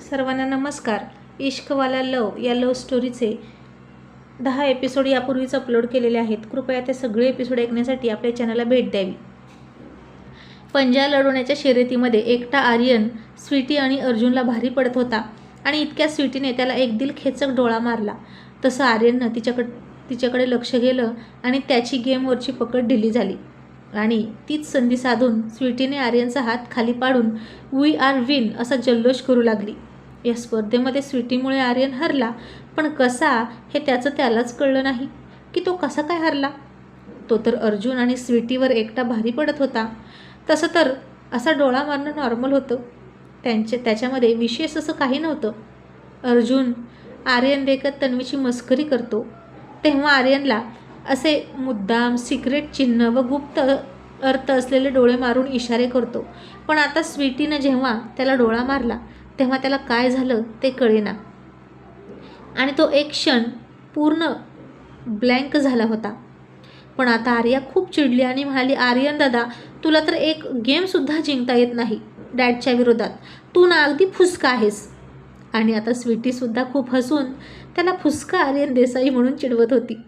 सर्वांना नमस्कार. इश्कवाला लव या लव स्टोरीचे दहा एपिसोड यापूर्वीच अपलोड केलेले आहेत. कृपया ते सगळे एपिसोड ऐकण्यासाठी आपल्या चॅनलला भेट द्यावी. पंजा लढवण्याच्या शर्यतीमध्ये एकटा आर्यन स्वीटी आणि अर्जुनला भारी पडत होता आणि इतक्या स्वीटीने त्याला एक दिल खेचक डोळा मारला. तसं आर्यननं तिच्याकड तिच्याकडे लक्ष गेलं आणि त्याची गेमवरची पकड ढिली झाली. आणि तीच संधी साधून स्वीटीने आर्यनचा हात खाली पाडून वी आर विन असा जल्लोष करू लागली. या स्पर्धेमध्ये स्वीटीमुळे आर्यन हरला पण कसा हे त्याचं त्यालाच कळलं नाही. की तो कसा काय हरला? तो तर अर्जुन आणि स्वीटीवर एकटा भारी पडत होता. तसं तर असा डोळा मारणं नॉर्मल होतं. त्यांच्या त्याच्यामध्ये विशेष असं काही नव्हतं. अर्जुन आर्यन देखत तन्वीची मस्करी करतो. तेव्हा आर्यनला असे मुद्दाम सिक्रेट चिन्ह व गुप्त अर्थ असलेले डोळे मारून इशारे करतो. पण आता स्वीटीनं जेव्हा त्याला डोळा मारला तेव्हा त्याला काय झालं ते कळेना. आणि तो एक क्षण पूर्ण ब्लँक झाला होता. पण आता आर्या खूप चिडली आणि म्हणाली आर्यन दादा तुला तर एक गेमसुद्धा जिंकता येत नाही डॅडच्या विरोधात. तू ना अगदी फुसका आहेस. आणि आता स्वीटीसुद्धा खूप हसून त्याला फुसका आर्यन देसाई म्हणून चिडवत होती.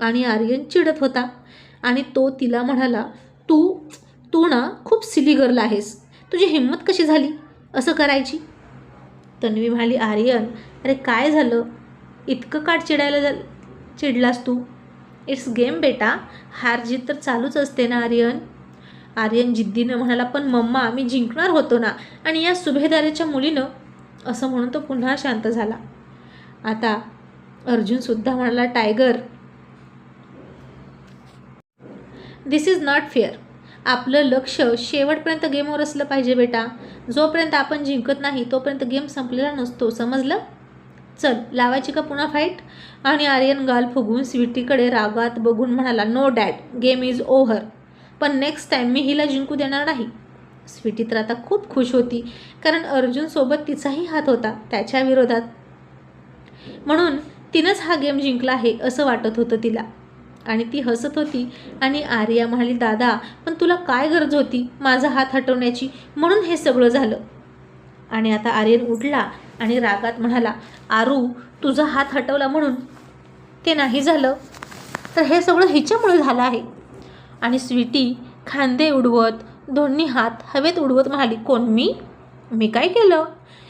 आणि आर्यन चिडत होता. आणि तो तिला म्हणाला तू तू ना खूप सिली गर्ल आहेस. तुझी हिंमत कशी झाली? असं करायची? तन्वी म्हणाली आर्यन अरे काय झालं? इतकं काट चिडायला जा चिडलास तू? इट्स गेम बेटा. हार जीत तर चालूच असते ना आर्यन. आर्यन जिद्दीनं म्हणाला पण मम्मा मी जिंकणार होतो ना? आणि या सुभेदारीच्या मुलीनं? असं म्हणून तो पुन्हा शांत झाला. आता अर्जुनसुद्धा म्हणाला tiger this is not fair आपलं लक्ष शेवटपर्यंत गेमवर असलं पाहिजे बेटा. जोपर्यंत आपण जिंकत नाही तोपर्यंत गेम संपलेला नसतो. समजलं? चल लावायची का पुन्हा फाईट आणि आर्यन गाल फुगून स्वीटीकडे रागात बघून म्हणाला no dad game is over पण नेक्स्ट टाईम मी हिला जिंकू देणार नाही. स्वीटी तर आता खूप खुश होती कारण अर्जुनसोबत तिचाही हात होता त्याच्या विरोधात. म्हणून तिनंच हा गेम जिंकला आहे असं वाटत होतं तिला. आणि ती हसत होती. आणि आर्या म्हणाली दादा पण तुला काय गरज होती? माझा हात हटवण्याची. म्हणून हे सगळं झालं. आणि आता आर्यन उठला आणि रागात म्हणाला आरू तुझा हात हटवला म्हणून ते नाही झालं. तर हे सगळं हिच्यामुळे झालं आहे. आणि स्वीटी खांदे उडवत दोन्ही हात हवेत उडवत म्हणाली कोण मी? मी काय केलं?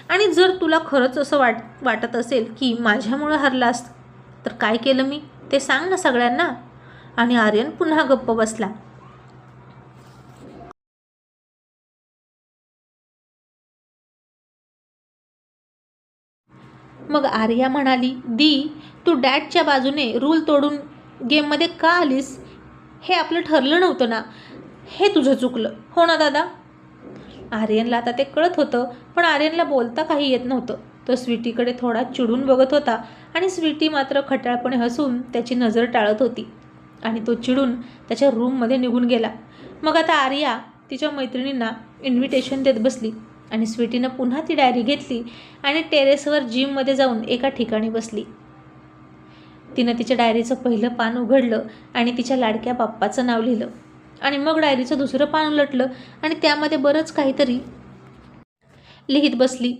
आणि जर तुला खरंच असं वाट वाटत असेल की माझ्यामुळं हरलास तर काय केलं मी? ते सांग ना सगळ्यांना. आणि आर्यन पुन्हा गप्प बसला. मग आर्या म्हणाली दी तू डॅडच्या बाजूने रूल तोडून गेममध्ये का आलीस? हे आपलं ठरलं नव्हतं ना. हे तुझं चुकलं हो ना दादा? आर्यनला आता ते कळत होतं पण आर्यनला बोलता काही येत नव्हतं. तो स्वीटीकडे थोडा चिडून बघत होता आणि स्वीटी मात्र खटाळपणे हसून त्याची नजर टाळत होती. आणि तो चिडून त्याच्या रूममध्ये निघून गेला. मग आता आर्या तिच्या मैत्रिणींना इन्व्हिटेशन देत बसली आणि स्वीटीनं पुन्हा ती डायरी घेतली आणि टेरेसवर जिममध्ये जाऊन एका ठिकाणी बसली. तिनं तिच्या डायरीचं पहिलं पान उघडलं आणि तिच्या लाडक्या बाप्पाचं नाव लिहिलं. आणि मग डायरीचं दुसरं पान उलटलं आणि त्यामध्ये बरंच काहीतरी लिहित बसली.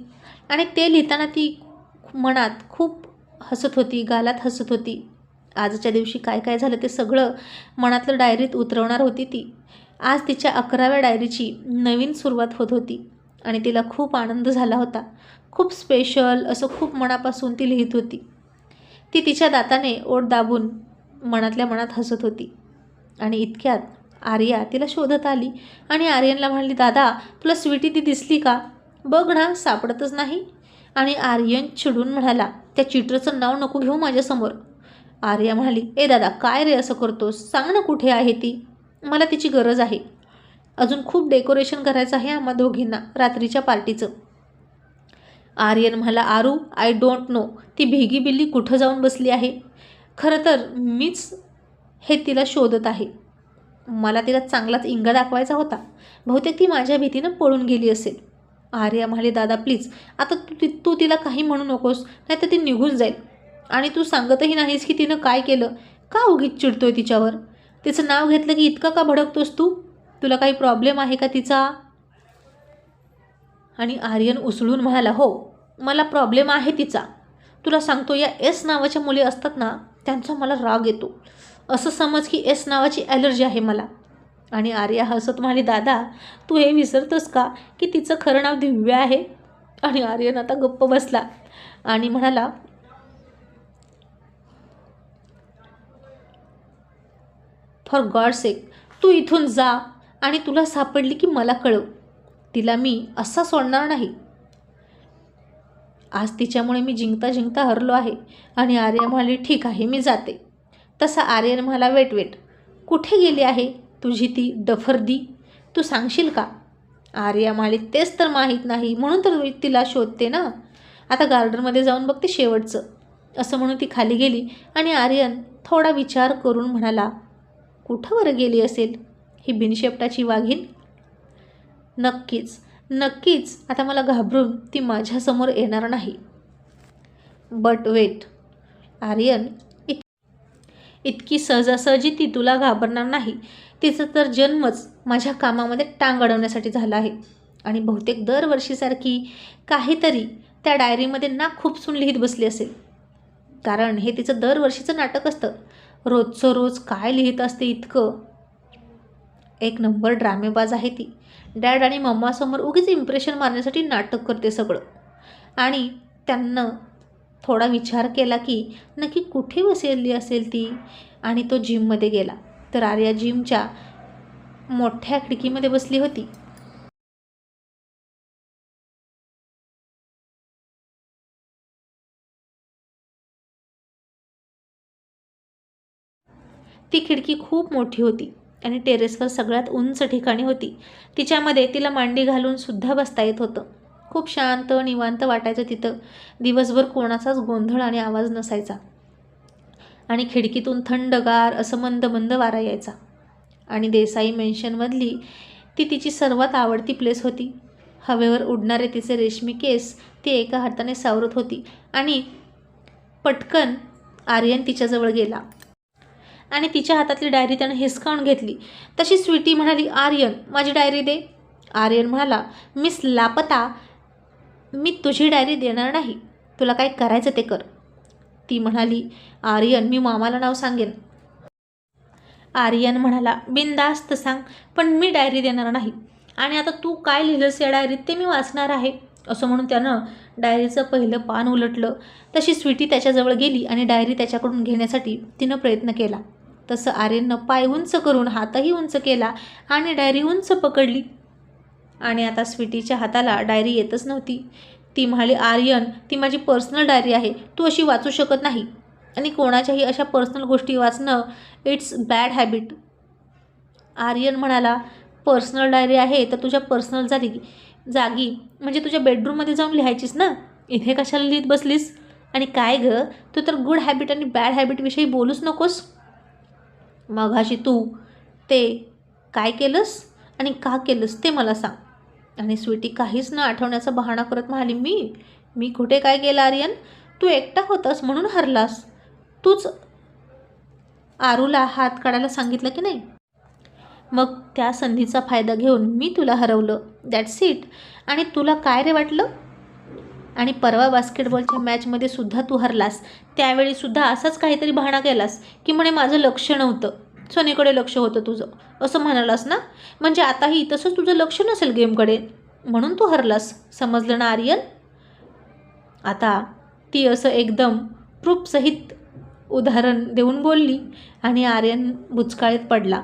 आणि ते लिहिताना ती मनात खूप हसत होती गालात हसत होती. आजच्या दिवशी काय काय झालं ते सगळं मनातलं डायरीत उतरवणार होती ती. आज तिच्या अकराव्या डायरीची नवीन सुरुवात होत होती आणि तिला खूप आनंद झाला होता. खूप स्पेशल असं खूप मनापासून ती लिहित होती. ती तिच्या दाताने ओढ दाबून मनातल्या मनात हसत होती आणि इतक्यात आर्या तिला शोधत आली आणि आर्यनला म्हणाली दादा तुला स्वीटी ती दिसली का? बघ ना सापडतच नाही. आणि आर्यन चिडून म्हणाला त्या चिटरचं नाव नको घेऊ माझ्यासमोर. आर्या म्हणाली ए दादा काय रे असं करतोस? सांग ना कुठे आहे ती? मला तिची गरज आहे. अजून खूप डेकोरेशन करायचं आहे आम्हा दोघींना रात्रीच्या पार्टीचं. आर्यन म्हणाला आरू आय डोंट नो ती भेगी बिल्ली कुठं जाऊन बसली आहे? खरं तर मीच हे तिला शोधत आहे. मला तिला चांगलाच इंगा दाखवायचा होता. बहुतेक ती माझ्या भीतीनं पळून गेली असेल. आर्या म्हणाली दादा प्लीज आता तू ती तू तिला काही म्हणू नकोस. नाही तर ती निघून जाईल. आणि तू सांगतही नाहीस की तिनं काय केलं. का उगीच चिडतोय तिच्यावर? तिचं नाव घेतलं की इतकं का भडकतोस तू? तुला काही प्रॉब्लेम आहे का तिचा? आणि आर्यन उसळून म्हणाला हो मला प्रॉब्लेम आहे तिचा. तुला सांगतो या एस नावाच्या मुली असतात ना त्यांचा मला राग येतो. असं समज की एस नावाची ॲलर्जी आहे मला. आणि आर्या हसत म्हणाली दादा तू हे विसरतोस का की तिचं खरं नाव दिव्या आहे? आणि आर्यन आता गप्प बसला आणि म्हणाला फॉर गॉड सेक तू इथून जा आणि तुला सापडली की मला कळव. तिला मी असा सोडणार नाही. आज तिच्यामुळे मी जिंकता जिंकता हरलो आहे आणि आर्य म्हणाली ठीक आहे मी जाते. तसा आर्यन म्हणाला वेट वेट. कुठे गेली आहे तुझी ती डफरदी? तू सांगशील का? आर्या म्हणाली तेच तर माहीत नाही. म्हणून तर तिला शोधते ना. आता गार्डनमध्ये जाऊन बघते शेवटचं. असं म्हणून ती खाली गेली आणि आर्यन थोडा विचार करून म्हणाला कुठं बरं गेली असेल? ही बिनशेपटाची वाघीण? नक्कीच नक्कीच. आता मला घाबरून ती माझ्यासमोर येणार नाही. बट वेट आर्यन इत इतकी सहजासहजी ती तुला घाबरणार नाही. तिचा तर जन्मच माझ्या कामामध्ये टांग अडवण्यासाठी झाला आहे. आणि बहुतेक दरवर्षीसारखी काहीतरी त्या डायरीमध्ये ना खूपसून लिहित बसली असेल. कारण हे तिचं दरवर्षीचं नाटक असतं. रोजचं रोज काय लिहित असते इतकं? एक नंबर ड्रामेबाज आहे ती. डॅड आणि मम्मासमोर उगीच इम्प्रेशन मारण्यासाठी नाटक करते सगळं. आणि त्यांना थोडा विचार केला की नक्की कुठे बसलेली असेल ती? आणि तो जिममध्ये गेला. तर आर्या जिमच्या मोठ्या खिडकीमध्ये बसली होती. ती खिडकी खूप मोठी होती आणि टेरेसवर सगळ्यात उंच ठिकाणी होती. तिच्यामध्ये तिला मांडी घालून सुद्धा बसता येत होतं. खूप शांत निवांत वाटायचं तिथं. दिवसभर कोणाचाच गोंधळ आणि आवाज नसायचा. आणि खिडकीतून थंडगार असं मंद मंद वारा यायचा. आणि देसाई मेन्शनमधली ती तिची सर्वात आवडती प्लेस होती. हवेवर उडणारे तिचे रेशमी केस ती एका हाताने सावरत होती. आणि पटकन आर्यन तिच्याजवळ गेला. आणि तिच्या हातातली डायरी त्यानं हिसकावून घेतली. तशी स्वीटी म्हणाली आर्यन माझी डायरी दे. आर्यन म्हणाला मिस लापता मी तुझी डायरी देणार नाही. तुला काय करायचं ते कर. ती म्हणाली आर्यन मी मामाला नाव सांगेन. आर्यन म्हणाला बिनदास्त सांग पण मी डायरी देणार नाही. आणि आता तू काय लिहिलंस या डायरीत ते मी वाचणार आहे. असं म्हणून त्यानं डायरीचं पहिलं पान उलटलं. तशी स्वीटी त्याच्याजवळ गेली आणि डायरी त्याच्याकडून घेण्यासाठी तिनं प्रयत्न केला. तसं आर्यननं पाय उंच करून हातही उंच केला आणि डायरी उंच पकडली. आणि आता स्वीटीच्या हाताला डायरी येतच नव्हती. ती म्हणाली आर्यन ती माझी पर्सनल डायरी आहे. तू अशी वाचू शकत नाही. आणि कोणाच्याही अशा पर्सनल गोष्टी वाचणं इट्स बॅड हॅबिट. आर्यन म्हणाला पर्सनल डायरी आहे तर तुझ्या पर्सनल जागी जागी म्हणजे तुझ्या बेडरूममध्ये जाऊन लिहायचीस ना? इथे कशाला लिहित बसलीस? आणि काय गं? तू तर गुड हॅबिट आणि बॅड हॅबिटविषयी बोलूच नकोस. मघाशी तू ते काय केलंस आणि का केलंस ते मला सांग. आणि स्वीटी काहीच न आठवण्याचा बहाणा करत म्हणाली मी मी कुठे काय केलं आर्यन? तू एकटा होतास म्हणून हरलास. तूच आरूला हात काढायला सांगितलं की नाही? मग त्या संधीचा फायदा घेऊन मी तुला हरवलं. दॅट्स इट आणि तुला काय रे वाटलं? आणि परवा बास्केटबॉलच्या मॅचमध्ये सुद्धा तू हरलास. त्यावेळीसुद्धा असाच काहीतरी बहाणा केलास की म्हणे माझं लक्ष नव्हतं. सोनीकडे लक्ष होतं तुझं. असं म्हणालास ना? म्हणजे आताही तसंच तुझं लक्ष नसेल गेमकडे. म्हणून तू हरलास समजलं ना आर्यन? आता ती असं एकदम प्रूफसहित उदाहरण देऊन बोलली आणि आर्यन बुचकाळीत पडला.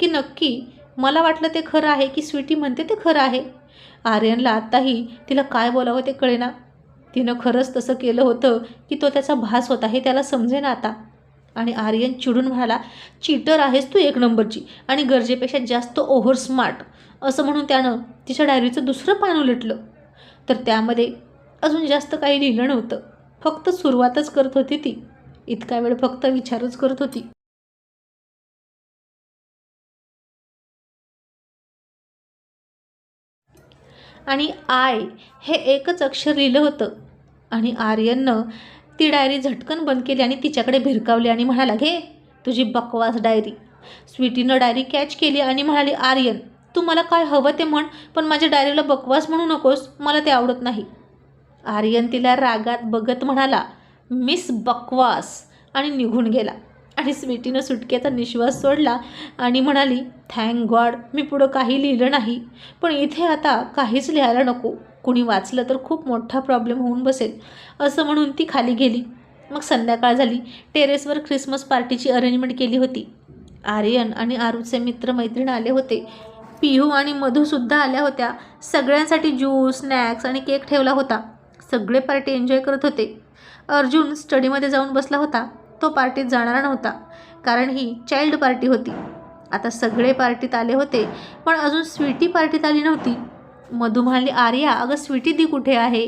की नक्की मला वाटलं ते खरं आहे की स्वीटी म्हणते ते खरं आहे? आर्यनला आत्ताही तिला काय बोलावं ते कळेना. तिनं खरंच तसं केलं होतं की तो त्याचा भास होता हे त्याला समजेना आता. आणि आर्यन चिडून म्हणाला चीटर आहेस तू एक नंबरची आणि गरजेपेक्षा जास्त ओव्हर स्मार्ट असं म्हणून त्यानं तिच्या डायरीचं दुसरं पान उलटलं. तर त्यामध्ये अजून जास्त काही लिहिलं नव्हतं. फक्त सुरुवातच करत होती ती. इतका वेळ फक्त विचारच करत होती. आणि आय हे एकच अक्षर लिहिलं होतं. आणि आर्यननं ती डायरी झटकन बंद केली आणि तिच्याकडे भिरकावली आणि म्हणाला घे तुझी बकवास डायरी. स्वीटीनं डायरी कॅच केली आणि म्हणाली आर्यन तू मला काय हवं ते म्हण पण माझ्या डायरीला बकवास म्हणू नकोस मला ते आवडत नाही. आर्यन तिला रागात बघत म्हणाला मिस बकवास. आणि निघून गेला. आणि स्वीटीनं सुटकेचा निश्वास सोडला आणि म्हणाली थँक गॉड मी पुढं काही लिहिलं नाही पण इथे आता काहीच लिहायला नको. कुणी वाचलं तर खूप मोठा प्रॉब्लेम होऊन बसेल असं म्हणून ती खाली गेली. मग संध्याकाळ झाली. टेरेसवर ख्रिसमस पार्टीची अरेंजमेंट केली होती. आर्यन आणि आरूचे मित्र मैत्रीण आले होते. पिहू आणि मधूसुद्धा आल्या होत्या. सगळ्यांसाठी ज्यूस स्नॅक्स आणि केक ठेवला होता. सगळे पार्टी एन्जॉय करत होते. अर्जुन स्टडीमध्ये जाऊन बसला होता. तो पार्टीत जाणारा नव्हता कारण ही चाइल्ड पार्टी होती. आता सगळे पार्टीत आले होते पण अजून स्वीटी पार्टीत आली नव्हती. मधू म्हणाली आर्या अगं स्वीटी दी कुठे आहे?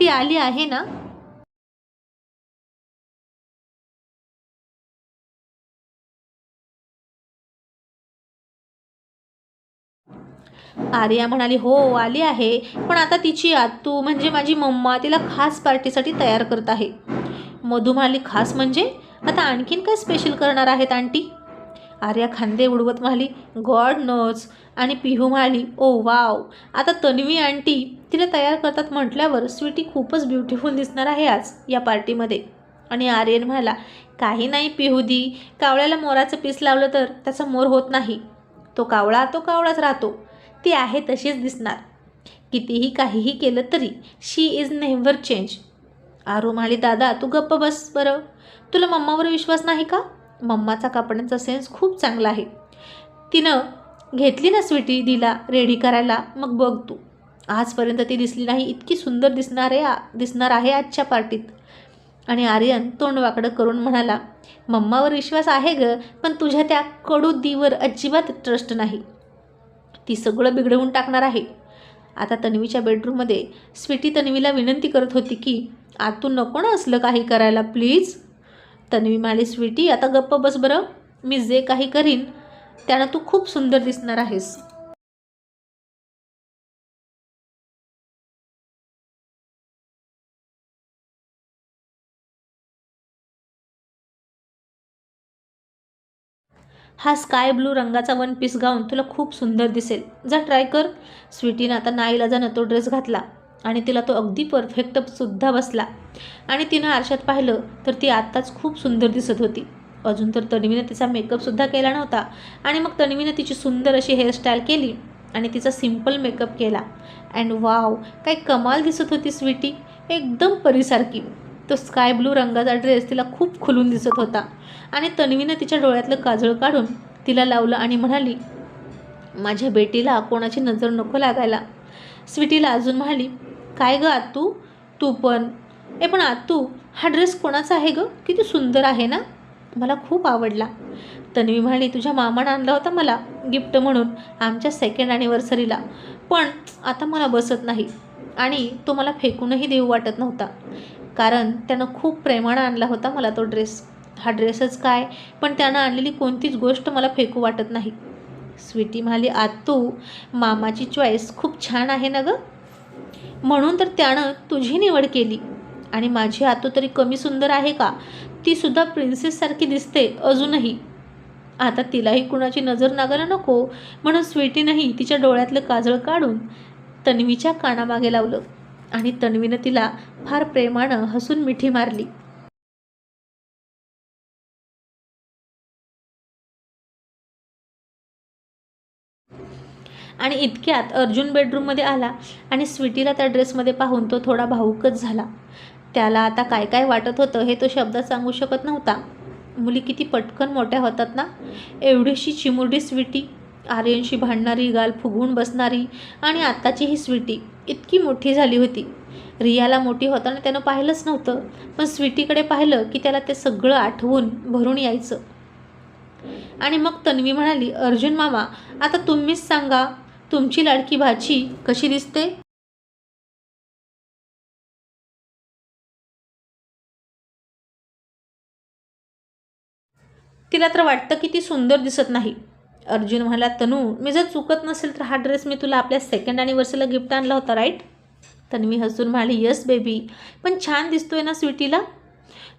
ती आली आहे ना? आर्या म्हणाली हो आली आहे. पण आता तिची आतू म्हणजे माझी मम्मा तिला खास पार्टीसाठी तयार करत आहे. मधू म्हणाली खास म्हणजे? आता आणखीन काय स्पेशल करणार आहेत आंटी? आर्या खांदे उडवत म्हणाली गॉड नोज. आणि पिहू म्हणाली ओ वाव. आता तन्वी आंटी तिला तयार करतात म्हटल्यावर स्वीटी खूपच ब्युटिफुल दिसणार आहे आज या पार्टीमध्ये. आणि आर्यन म्हणाला काही नाही पिहुदी कावळ्याला मोराचं पीस लावलं तर त्याचा मोर होत नाही. तो कावळा तो कावळाच राहतो. ती आहे तशीच दिसणार. कितीही काहीही केलं तरी she is never change. Aru म्हणाली दादा तू गप्प बस बरं. तुला मम्मावर विश्वास नाही का? मम्माचा कपड्यांचा सेन्स खूप चांगला आहे. तिनं घेतली ना स्वीटी दिला रेडी करायला मग बघ तू. आजपर्यंत ती दिसली नाही इतकी सुंदर दिसणार आहे दिसणार आहे आजच्या पार्टीत. आणि आर्यन तोंडवाकडं करून म्हणाला मम्मावर विश्वास आहे ग पण तुझ्या त्या कडू दीवर अजिबात ट्रस्ट नाही. ती सगळं बिघडवून टाकणार आहे. आता तन्वीच्या बेडरूममध्ये स्वीटी तन्वीला विनंती करत होती की आतून नको ना असलं काही करायला प्लीज. तन्वी म्हणाली स्वीटी आता गप्प बस बरं. मी जे काही करीन त्यानं तू खूप सुंदर दिसणार आहेस. हा स्काय ब्लू रंगाचा वन पीस गाऊन तुला खूप सुंदर दिसेल. जा ट्राय कर. स्वीटीनं आता नाईलाजानं तो ड्रेस घातला. आणि तिला तो अगदी परफेक्ट सुद्धा बसला. आणि तिनं आरशात पाहिलं तर ती आत्ताच खूप सुंदर दिसत होती. अजून तर तन्वीनं तिचा मेकअपसुद्धा केला नव्हता. आणि मग तन्वीनं तिची सुंदर अशी हेअरस्टाईल केली आणि तिचा सिंपल मेकअप केला. अँड वाव काय कमाल दिसत होती स्वीटी एकदम परीसारखी. तो स्काय ब्लू रंगाचा ड्रेस तिला खूप खुलून दिसत होता. आणि तन्वीनं तिच्या डोळ्यातलं काजळ काढून तिला लावलं आणि म्हणाली माझ्या बेटीला कोणाची नजर नको लागायला. स्वीटीला अजून म्हणाली काय गं आतू? तू पण. ए पण आतू हा ड्रेस कोणाचा आहे गं? किती सुंदर आहे ना? मला खूप आवडला. तन्वी म्हणाली तुझ्या मामानं आणला होता मला गिफ्ट म्हणून आमच्या सेकंड ॲनिव्हर्सरीला पण आता मला बसत नाही आणि तो मला फेकूनही देऊ वाटत नव्हता. कारण त्यानं खूप प्रेमानं आणला होता मला तो ड्रेस. हा ड्रेसच काय? पण त्यानं आणलेली कोणतीच गोष्ट मला फेकू वाटत नाही. स्वीटी म्हणाली आतू मामाची चॉईस खूप छान आहे ना गं? म्हणून तर त्यानं तुझी निवड केली. आणि माझी आतो तरी कमी सुंदर आहे का? ती सुद्धा प्रिन्सेससारखी दिसते अजूनही. आता तिलाही कुणाची नजर नागायला नको. म्हणून स्वीटीनंही तिच्या डोळ्यातलं काजळ काढून तन्वीच्या कानामागे लावलं. आणि तन्वीनं तिला फार प्रेमानं हसून मिठी मारली. आणि इतक्यात अर्जुन बेडरूममध्ये आला आणि स्वीटीला त्या ड्रेसमध्ये पाहून तो थोडा भावुकच झाला. त्याला आता काय काय वाटत होतं हे तो शब्दात सांगू शकत नव्हता. मुली किती पटकन मोठ्या होतात ना? एवढीशी चिमुरडी स्वीटी आर्यनशी भांडणारी गाल फुगवून बसणारी आणि आत्ताची ही स्वीटी इतकी मोठी झाली होती. रियाला मोठी होताना त्यानं पाहिलंच नव्हतं पण स्वीटीकडे पाहिलं की त्याला ते सगळं आठवून भरून यायचं. आणि मग तन्वी म्हणाली अर्जुन मामा आता तुम्हीच सांगा तुमची लाडकी भाची कशी दिसते? तिला तर वाटतं की ती सुंदर दिसत नाही. अर्जुन म्हणाला तनू मी जर चुकत नसेल तर हा ड्रेस मी तुला आपल्या सेकंड अॅनिव्हर्सरीला गिफ्ट आणला होता राईट तन्वी हसून म्हणाली यस बेबी पण छान दिसतोय ना स्वीटीला?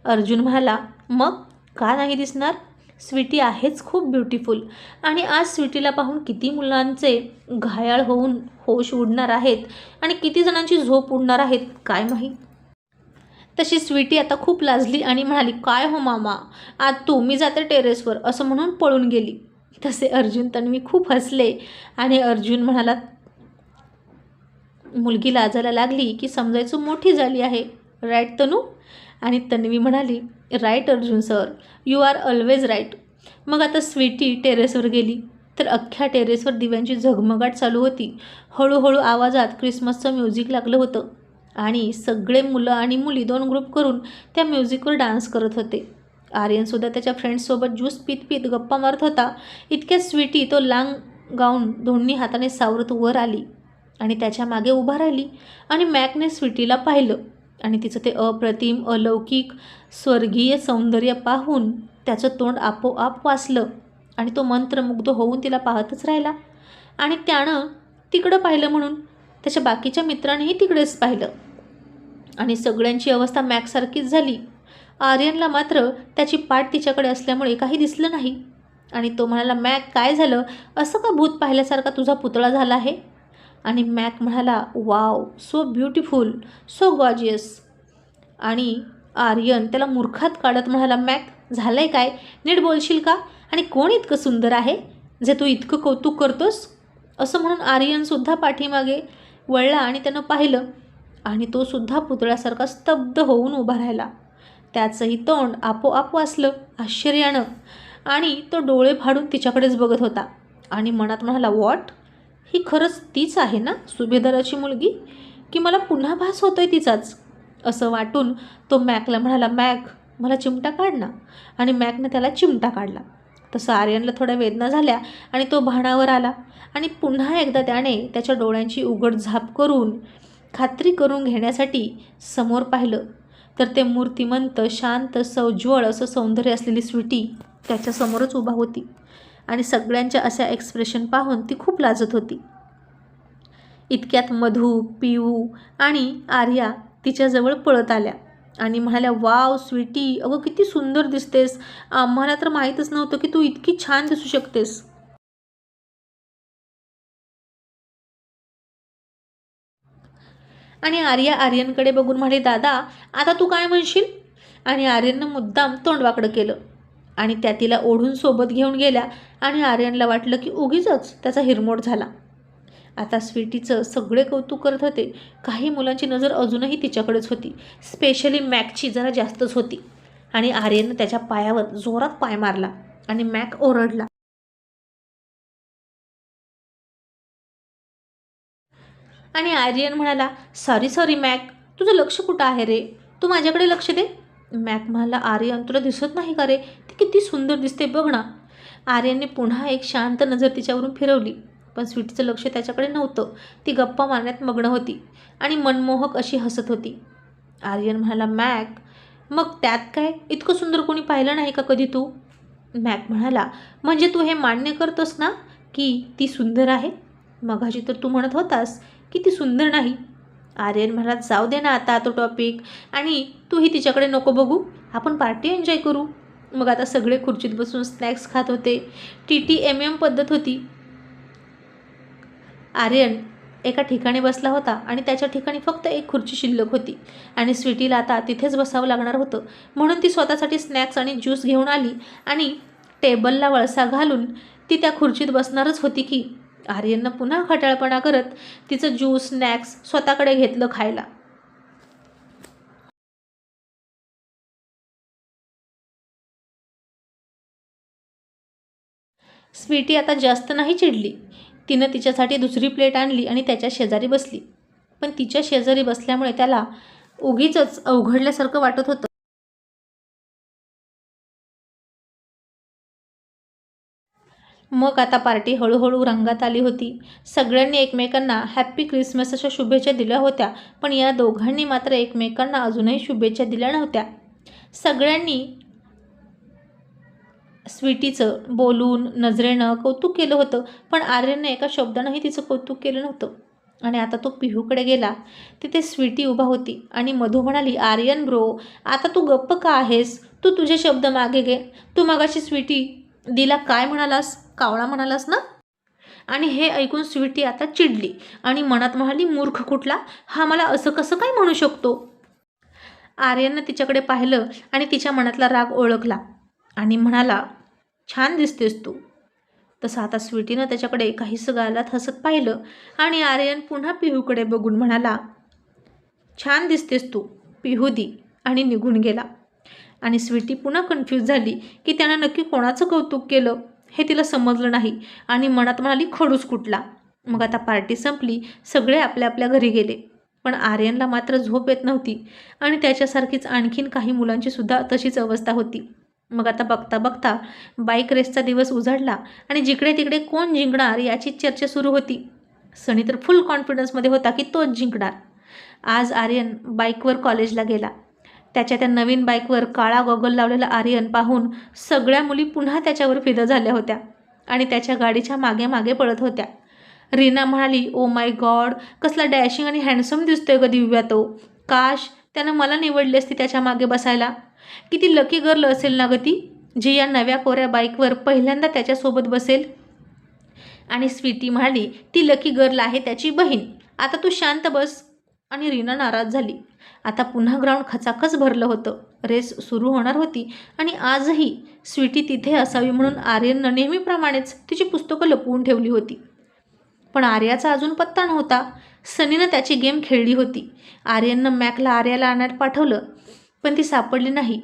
अर्जुन म्हणाला मग का नाही दिसणार? स्वीटी आहेच खूप ब्युटिफुल आणि आज स्वीटीला पाहून किती मुलांचे घायाळ होऊन होश उडणार आहेत आणि किती जणांची झोप उडणार आहेत काय माहीत? तशी स्वीटी आता खूप लाजली आणि म्हणाली काय हो मामा आज तू मी जाते टेरेसवर असं म्हणून पळून गेली. तसे अर्जुन तन्वी खूप हसले आणि अर्जुन म्हणाला मुलगी लाजायला लागली की समजायचं मोठी झाली आहे राईट तनू? आणि तन्वी म्हणाली right Arjun sir. You are always right. मग आता स्वीटी टेरेसवर गेली. तर अख्ख्या टेरेसवर दिव्यांची झगमगाट चालू होती. हळूहळू आवाजात क्रिसमसचं म्युझिक लागलं होतं. आणि सगळे मुलं आणि मुली दोन ग्रुप करून त्या म्युझिकवर डान्स करत होते. आर्यनसुद्धा त्याच्या फ्रेंड्ससोबत ज्यूस पीत पीत गप्पा मारत होता. इतक्या स्वीटी तो लांग गाऊन दोन्ही हाताने सावरत वर आली आणि त्याच्यामागे उभा राहिली आणि मॅकने स्वीटीला पाहिलं. आणि तिचं ते अप्रतिम अलौकिक स्वर्गीय सौंदर्य पाहून त्याचं तोंड आपोआप वाचलं आणि तो मंत्रमुग्ध होऊन तिला पाहतच राहिला. आणि त्यानं तिकडं पाहिलं म्हणून त्याच्या बाकीच्या मित्रांनीही तिकडेच पाहिलं. आणि सगळ्यांची अवस्था मॅकसारखीच झाली. आर्यनला मात्र त्याची पाठ तिच्याकडे असल्यामुळे काही दिसलं नाही. आणि तो म्हणाला मॅक काय झालं? असं का भूत पाहिल्यासारखा तुझा पुतळा झाला आहे? आणि मॅक म्हणाला wow so beautiful so gorgeous. आणि आर्यन त्याला मूर्खात काढत म्हणाला मॅक झालं आहे काय? नीट बोलशील का? आणि कोण इतकं सुंदर आहे? जे तू इतकं कौतुक करतोस? असं म्हणून आर्यनसुद्धा पाठीमागे वळला आणि त्यानं पाहिलं. आणि तो सुद्धा पुतळ्यासारखा स्तब्ध होऊन उभा राहिला. त्याचंही तोंड आपोआप वाचलं आश्चर्यानं. आणि तो डोळे फाडून तिच्याकडेच बघत होता. आणि मनात म्हणाला वॉट? ही खरंच तीच आहे ना सुभेदाराची मुलगी? की मला पुन्हा भास होतोय तिचाच? असं वाटून तो मॅकला म्हणाला मॅक मला चिमटा काढ ना. आणि मॅकने त्याला चिमटा काढला. तसं आर्यनला थोड्या वेदना झाल्या आणि तो भाणावर आला. आणि पुन्हा एकदा त्याने त्याच्या डोळ्यांची उघड झाप करून खात्री करून घेण्यासाठी समोर पाहिलं. तर ते मूर्तिमंत शांत सौज्वळ असं सौंदर्य असलेली स्वीटी त्याच्यासमोरच उभा होती. आणि सगळ्यांच्या अशा एक्सप्रेशन पाहून ती खूप लाजत होती. इतक्यात मधू पिऊ आणि आर्या तिच्याजवळ पळत आल्या आणि म्हणाल्या वाव स्वीटी अगं किती सुंदर दिसतेस. आम्हाला तर माहीतच नव्हतं की तू इतकी छान दिसू शकतेस. आणि आर्या आर्यनकडे बघून म्हणाले दादा आता तू काय म्हणशील? आणि आर्यननं मुद्दाम तोंडवाकडं केलं. आणि त्या तिला ओढून सोबत घेऊन गेल्या आणि आर्यनला वाटलं की उगीचच त्याचा हिरमोड झाला. आता स्वीटीचं सगळे कौतुक करत होते. काही मुलांची नजर अजूनही तिच्याकडेच होती. स्पेशली मॅकची जरा जास्तच होती. आणि आर्यननं त्याच्या पायावर जोरात पाय मारला आणि मॅक ओरडला. आणि आर्यन म्हणाला सॉरी सॉरी मॅक तुझं लक्ष कुठं आहे रे? तू माझ्याकडे लक्ष दे. मॅक म्हणाला आर्यन तुला दिसत नाही का रे? ती किती सुंदर दिसते बघ ना. आर्यनने पुन्हा एक शांत नजर तिच्यावरून फिरवली पण स्वीटीचं लक्ष त्याच्याकडे नव्हतं. ती गप्पा मारण्यात मग्न होती आणि मनमोहक अशी हसत होती. आर्यन म्हणाला मॅक मग त्यात काय? इतकं सुंदर कोणी पाहिलं नाही का कधी तू? मॅक म्हणाला म्हणजे तू हे मान्य करतोस ना की ती सुंदर आहे? मगाशी तर तू म्हणत होतास की ती सुंदर नाही. आर्यन म्हणाला जाऊ दे ना आता तो टॉपिक आणि तूही तिच्याकडे नको बघू. आपण पार्टी एन्जॉय करू. मग आता सगळे खुर्चीत बसून स्नॅक्स खात होते. टी टी एम एम पद्धत होती. आर्यन एका ठिकाणी बसला होता आणि त्याच्या ठिकाणी फक्त एक खुर्ची शिल्लक होती. आणि स्वीटीला आता तिथेच बसावं लागणार होतं. म्हणून ती स्वतःसाठी स्नॅक्स आणि ज्यूस घेऊन आली आणि टेबलला वळसा घालून ती त्या खुर्चीत बसणारच होती की आर्यननं पुन्हा खटाळपणा करत तिचं ज्यूस स्नॅक्स स्वतःकडे घेतलं खायला. स्वीटी आता जास्त नाही चिडली. तिनं तिच्यासाठी दुसरी प्लेट आणली आणि त्याच्या शेजारी बसली. पण तिच्या शेजारी बसल्यामुळे त्याला उगीच अवघडल्यासारखं वाटत होतं. मग आता पार्टी हळूहळू रंगात आली होती. सगळ्यांनी एकमेकांना हॅप्पी क्रिसमस अशा शुभेच्छा दिल्या होत्या पण या दोघांनी मात्र एकमेकांना अजूनही शुभेच्छा दिल्या नव्हत्या. सगळ्यांनी स्वीटीचं बोलून नजरेनं कौतुक केलं होतं पण आर्यनं एका शब्दानंही तिचं कौतुक केलं नव्हतं. आणि आता तो पिहूकडे गेला. तिथे स्वीटी उभा होती आणि मधू म्हणाली आर्यन ब्रो आता तू गप्प का आहेस? तू तुझे शब्द मागे घे. तू मगाशी स्वीटी दिला काय म्हणालास? कावळा म्हणालास ना? आणि हे ऐकून स्वीटी आता चिडली आणि मनात म्हणाली मूर्ख कुठला? हा मला असं कसं काय म्हणू शकतो? आर्यनं तिच्याकडे पाहिलं आणि तिच्या मनातला राग ओळखला आणि म्हणाला छान दिसतेस तू. तसं आता स्वीटीनं त्याच्याकडे काहीसं गालात हसत पाहिलं आणि आर्यन पुन्हा पिहूकडे बघून म्हणाला छान दिसतेस तू पिहू दी आणि निघून गेला. आणि स्वीटी पुन्हा कन्फ्यूज झाली की त्यानं नक्की कोणाचं कौतुक केलं हे तिला समजलं नाही आणि मनात म्हणाली खडूस कुठला? मग आता पार्टी संपली सगळे आपल्या आपल्या घरी गेले. पण आर्यनला मात्र झोप येत नव्हती आणि त्याच्यासारखीच आणखीन काही मुलांची सुद्धा तशीच अवस्था होती. मग आता बघता बघता बाईक रेसचा दिवस उजाडला आणि जिकडे तिकडे कोण जिंकणार याची चर्चा सुरू होती. सनी तर फुल कॉन्फिडन्समध्ये होता की तोच जिंकणार. आज आर्यन बाईकवर कॉलेजला गेला. त्याच्या त्या नवीन बाईकवर काळा गॉगल लावलेला आर्यन पाहून सगळ्या मुली पुन्हा त्याच्यावर फिदा झाल्या होत्या आणि त्याच्या गाडीच्या मागे मागे पळत होत्या. रीना म्हणाली ओ माय गॉड कसला डॅशिंग आणि हँडसम दिसतोय ग दिव्या तो. काश त्यानं मला निवडली असती त्याच्यामागे बसायला. किती लकी गर्ल असेल ना ग ती जी या नव्या कोऱ्या बाईकवर पहिल्यांदा त्याच्यासोबत बसेल. आणि स्वीटी म्हणाली ती लकी गर्ल आहे त्याची बहीण. आता तू शांत बस. आणि रीना नाराज झाली. आता पुन्हा ग्राउंड खचाखच भरलं होतं. रेस सुरू होणार होती आणि आजही स्वीटी तिथे असावी म्हणून आर्यननं नेहमीप्रमाणेच तिची पुस्तकं लपवून ठेवली होती. पण आर्याचा अजून पत्ता नव्हता. सनीनं त्याची गेम खेळली होती. आर्यननं मॅकला आर्याला आणण्यात पाठवलं पण ती सापडली नाही.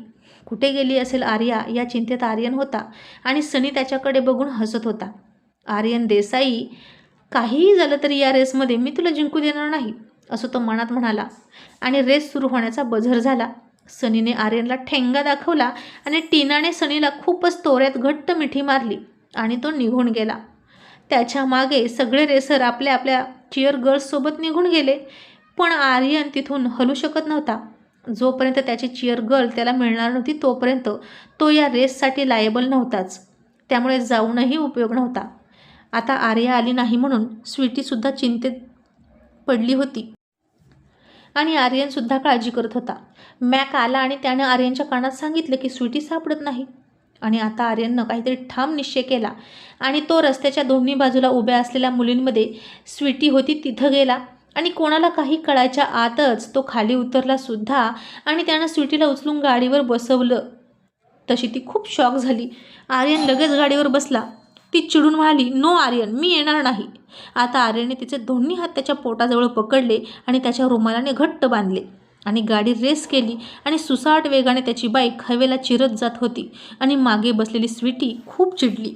कुठे गेली असेल आर्या या चिंतेत आर्यन होता आणि सनी त्याच्याकडे बघून हसत होता. आर्यन देसाई काहीही झालं तरी या रेसमध्ये मी तुला जिंकू देणार नाही. असं तो मनात म्हणाला. आणि रेस सुरू होण्याचा बझर झाला. सनीने आर्यनला ठेंगा दाखवला आणि टीनाने सनीला खूपच तोऱ्यात घट्ट मिठी मारली आणि तो निघून गेला. त्याच्यामागे सगळे रेसर आपल्या आपल्या चिअर गर्ल्ससोबत निघून गेले पण आर्यन तिथून हलू शकत नव्हता. जोपर्यंत त्याची चिअर गर्ल त्याला मिळणार नव्हती तोपर्यंत तो या रेससाठी लायबल नव्हताच. त्यामुळे जाऊनही उपयोग नव्हता. आता आर्या आली नाही म्हणून स्वीटीसुद्धा चिंतेत पडली होती. आणि आर्यनसुद्धा काळजी करत होता. मॅक आला आणि त्यानं आर्यनच्या कानात सांगितलं की स्वीटी सापडत नाही. आणि आता आर्यननं काहीतरी ठाम निश्चय केला आणि तो रस्त्याच्या दोन्ही बाजूला उभ्या असलेल्या मुलींमध्ये स्वीटी होती तिथं गेला आणि कोणाला काही कळायच्या आतच तो खाली उतरला सुद्धा आणि त्यानं स्वीटीला उचलून गाडीवर बसवलं. तशी ती खूप शॉक झाली. आर्यन लगेच गाडीवर बसला. ती चिडून म्हणाली नो आर्यन मी येणार नाही. आता आर्यने तिचे दोन्ही हात त्याच्या पोटाजवळ पकडले आणि त्याच्या रुमालाने घट्ट बांधले. आणि गाडी रेस केली आणि सुसाट वेगाने त्याची बाईक हवेला चिरत जात होती आणि मागे बसलेली स्वीटी खूप चिडली.